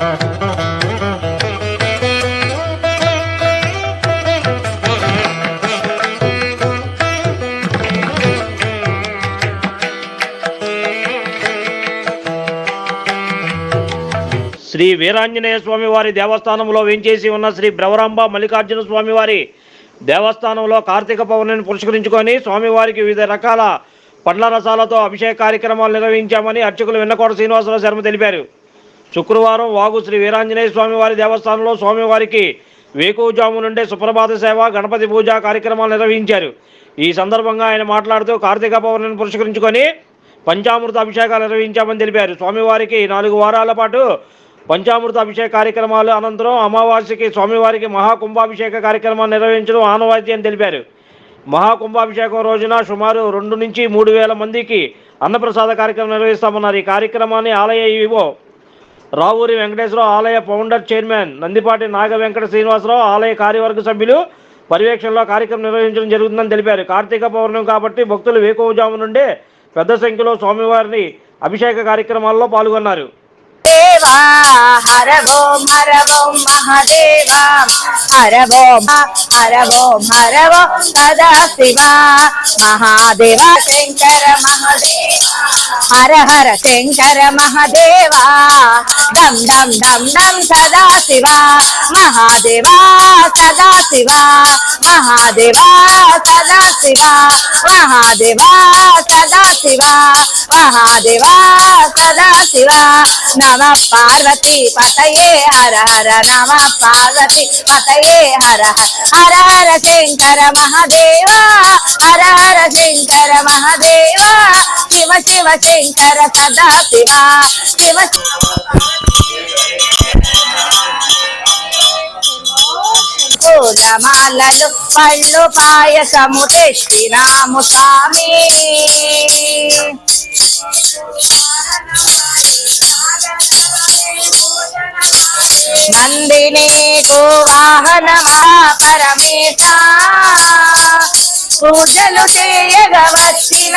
శ్రీ వీరాంజనేయ స్వామి వారి దేవస్థానంలో వేంచేసి ఉన్న శ్రీ బ్రవరాంబ మల్లికార్జున స్వామి వారి దేవస్థానంలో కార్తీక పౌర్ణమిని పురస్కరించుకొని స్వామివారికి వివిధ రకాల పండ్ల రసాలతో అభిషేక కార్యక్రమాలు నిర్వహించామని అర్చకులు వెన్నకోట శ్రీనివాసరావు శర్మ తెలిపారు. శుక్రవారం వాగు శ్రీ వీరాంజనేయ స్వామివారి దేవస్థానంలో స్వామివారికి వేకువజాము నుండే సుప్రభాత సేవ గణపతి పూజ కార్యక్రమాలు నిర్వహించారు. ఈ సందర్భంగా ఆయన మాట్లాడుతూ కార్తీక పౌర్ణమిని పురస్కరించుకొని పంచామృత అభిషేకాలు నిర్వహించామని తెలిపారు. స్వామివారికి నాలుగు వారాల పాటు పంచామృత అభిషేక కార్యక్రమాలు అనంతరం అమావాస్యకి స్వామివారికి మహాకుంభాభిషేక కార్యక్రమాన్ని నిర్వహించడం ఆనవాయితీ అని తెలిపారు. మహాకుంభాభిషేకం రోజున సుమారు రెండు నుంచి మూడు వేల మందికి అన్నప్రసాద కార్యక్రమం నిర్వహిస్తామన్నారు. ఈ కార్యక్రమాన్ని ఆలయ ఈవో రావూరి వెంకటేశ్వరరావు ఆలయ ఫౌండర్ చైర్మన్ నందిపాటి నాగ వెంకట శ్రీనివాసరావు ఆలయ కార్యవర్గ సభ్యులు పర్యవేక్షణలో కార్యక్రమం నిర్వహించడం జరుగుతుందని తెలిపారు. కార్తీక పౌర్ణమి కాబట్టి భక్తులు వేకువజాము నుండే పెద్ద సంఖ్యలో స్వామివారిని అభిషేక కార్యక్రమాల్లో పాల్గొన్నారు. దేవా హర ఓం హర ఓం మహాదేవా హర ఓం హర ఓం హర ఓం సదా శివ మహాదేవ శంకర మహాదేవ హర హర శంకర మహాదేవా దం దం దం దం సదా శివ మహాదేవా సదా శివ మహాదేవా సదా శివ మహాదేవా సదా శివ మహాదేవా సదా శివ నమ పార్వతి పతయే హర హర నమ పార్వతి పతయే హర హర హర శంకర మహాదేవ హర హర శంకర మహాదేవ శివ శివ శంకర సదా శివ శివ పూలమాలలు పళ్ళు పాయసము తెచ్చినాము స్వామి. నందిని వాహన పరమేశ పూజలు చేయగ వచ్చిన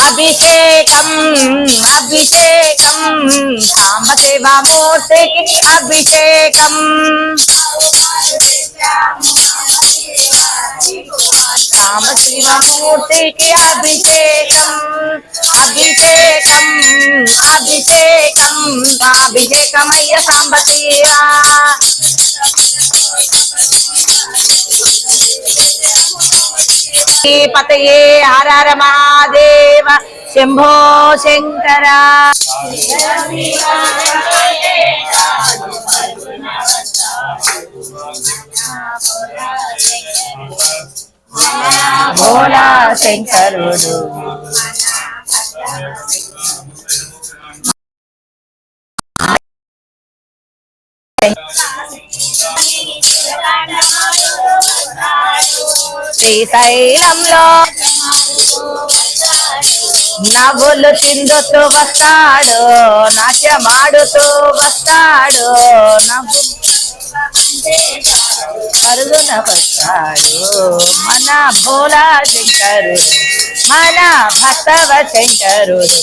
అభిషేకం అభిషేకం. సామశివమూర్తికి అభిషేకం రామశివమూర్తికి అభిషేకం అభిషేకం అభిషేకం అభిషేకమయ్య సాంబశివా పతయే హర మహాదేవ శంభో శంకరా. భోలా శంకరుడు. శ్రీశైలంలో నవ్వులు తిందుతూ వస్తాడు నాట్యమాడుతూ వస్తాడు నవ్వు. పరుగున వస్తాడు మన భోలా శంకరుడు మన భక్తవ శంకరుడు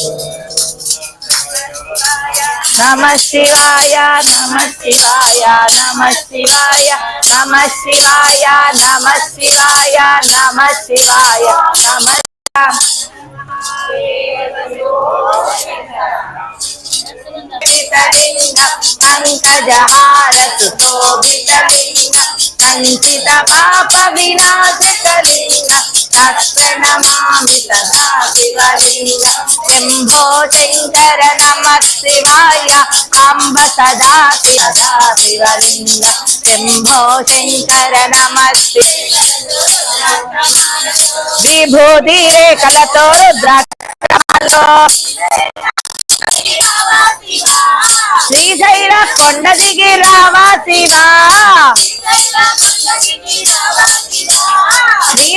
నమ శివాయ నమ శివాయ నమ శివాయ నమ శివాయ నమ శివాయ నమ శివాయ నమ పంకజహారసు శోభితలింగ కంచిత పాప వినాశకలింగ తత్ప్రణమామి సదా శివలింగ శంభో శంకర నమ శివాయ అంబ సదా సదా శివలింగ శంభో శంకర నమ విభూతి రేఖలతో రుద్రాక్షలో శ్రీశైల కొండ దిగి రావా శివా శ్రీ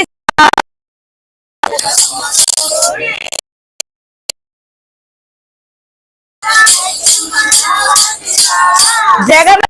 జగన్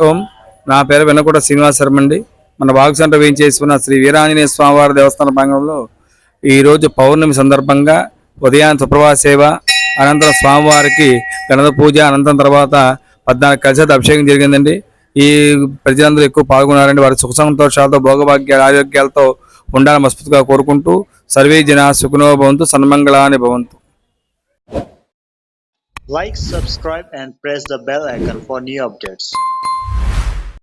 ఓం నా పేరు వెనకూట శ్రీనివాస్ శర్మ అండి మన వాగ్సంట వేయించేసుకున్న శ్రీ వీరాంజనేయ స్వామివారి దేవస్థాన ప్రాంగంలో ఈరోజు పౌర్ణమి సందర్భంగా ఉదయాన్ సుప్రభా సేవ అనంతరం స్వామివారికి గణద పూజ అనంతరం తర్వాత పద్నాలుగు కలిసి అభిషేకం జరిగిందండి ఈ ప్రజలందరూ ఎక్కువ పాల్గొన్నారండి వారి సుఖ సంతోషాలతో భోగభాగ్యాలు ఆరోగ్యాలతో ఉండాలని మస్ఫూర్తిగా కోరుకుంటూ సర్వే జన సుఖనో భవంతు సన్మంగళాని భవంతు. Like subscribe and press the bell icon for new updates